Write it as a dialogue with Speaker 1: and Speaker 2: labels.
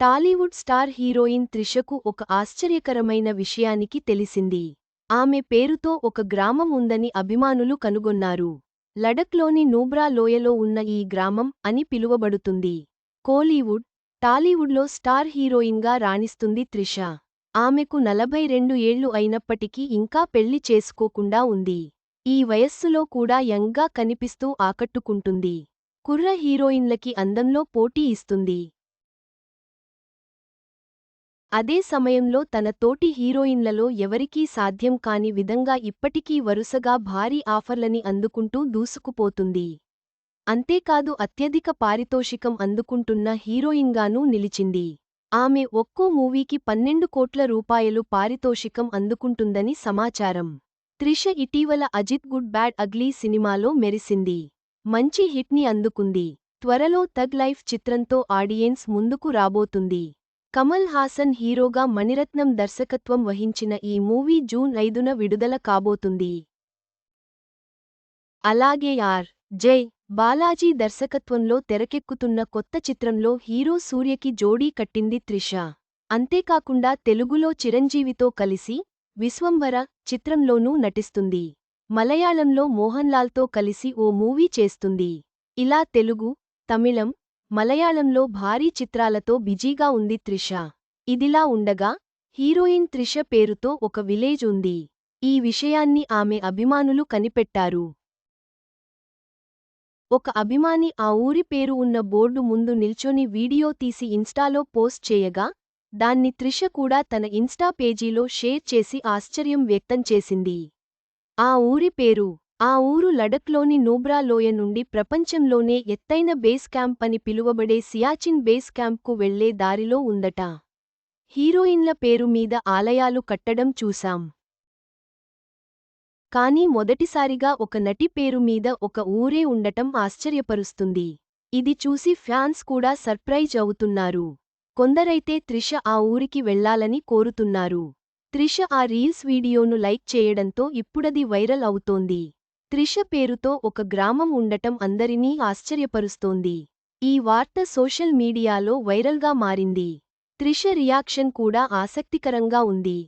Speaker 1: Tollywood star heroine త్రిషకు ఒక ఆశ్చర్యకరమైన విషయానికి తెలిసింది. ఆమె పేరుతో ఒక గ్రామం ఉందని అభిమానులు కనుగొన్నారు. లడక్లోని నూబ్రా లోయలో ఉన్న ఈ గ్రామం అని పిలువబడుతుంది. కోలీవుడ్ టాలీవుడ్లో స్టార్ హీరోయిన్గా రాణిస్తుంది త్రిష. ఆమెకు నలభై రెండు ఏళ్ళు అయినప్పటికీ ఇంకా పెళ్ళి చేసుకోకుండా ఉంది. ఈ వయస్సులో కూడా యంగ్గా కనిపిస్తూ ఆకట్టుకుంటుంది. కుర్ర హీరోయిన్లకి అందంలో పోటీ ఇస్తుంది. అదే సమయంలో తన తోటి హీరోయిన్లలో ఎవరికీ సాధ్యం కాని విధంగా ఇప్పటికీ వరుసగా భారీ ఆఫర్లని అందుకుంటూ దూసుకుపోతుంది. అంతేకాదు అత్యధిక పారితోషికం అందుకుంటున్న హీరోయిన్గానూ నిలిచింది. ఆమె ఒక్కో మూవీకి పన్నెండు కోట్ల రూపాయలు పారితోషికం అందుకుంటుందని సమాచారం. త్రిష ఇటీవల అజిత్ గుడ్ బ్యాడ్ అగ్లీ సినిమాలో మెరిసింది. మంచి హిట్ని అందుకుంది. త్వరలో తగ్ లైఫ్ చిత్రంతో ఆడియన్స్ ముందుకు రాబోతుంది. కమల్ హాసన్ హీరోగా మణిరత్నం దర్శకత్వం వహించిన ఈ మూవీ జూన్ ఐదున విడుదల కాబోతుంది. అలాగే ఆర్. జై. బాలాజీ దర్శకత్వంలో తెరకెక్కుతున్న కొత్త చిత్రంలో హీరో సూర్యకి జోడీ కట్టింది త్రిష. అంతేకాకుండా తెలుగులో చిరంజీవితో కలిసి విశ్వంవర చిత్రంలోనూ నటిస్తుంది. మలయాళంలో మోహన్లాల్తో కలిసి ఓ మూవీ చేస్తుంది. ఇలా తెలుగు తమిళం మలయాళంలో భారీ చిత్రాలతో బిజీగా ఉంది త్రిష. ఇదిలా ఉండగా హీరోయిన్ త్రిష పేరుతో ఒక విలేజ్ ఉంది. ఈ విషయాన్ని ఆమె అభిమానులు కనిపెట్టారు. ఒక అభిమాని ఆ ఊరి పేరు ఉన్న బోర్డు ముందు నిల్చొని వీడియో తీసి ఇన్స్టాలో పోస్ట్ చేయగా దాన్ని త్రిష కూడా తన ఇన్స్టా పేజీలో షేర్ చేసి ఆశ్చర్యం వ్యక్తం చేసింది. ఆ ఊరి పేరు ఆ ఊరు లడక్లోని నూబ్రా లోయ నుండి ప్రపంచంలోనే ఎత్తైన బేస్ క్యాంప్ అని పిలువబడే సియాచిన్ బేస్ క్యాంప్కు వెళ్ళే దారిలో ఉందట. హీరోయిన్ల పేరు మీద ఆలయాలు కట్టడం చూశాం. కానీ మొదటిసారిగా ఒక నటి పేరు మీద ఒక ఊరే ఉండటం ఆశ్చర్యపరుస్తుంది. ఇది చూసి ఫ్యాన్స్ కూడా సర్ప్రైజ్ అవుతున్నారు. కొందరైతే త్రిష ఆ ఊరికి వెళ్ళాలని కోరుతున్నారు. త్రిష ఆ రీల్స్ వీడియోను లైక్ చేయడంతో ఇప్పుడది వైరల్ అవుతోంది. త్రిష పేరుతో ఒక గ్రామం ఉండటం అందరినీ ఆశ్చర్యపరుస్తోంది. ఈ వార్త సోషల్ మీడియాలో వైరల్గా మారింది. త్రిష రియాక్షన్ కూడా ఆసక్తికరంగా ఉంది.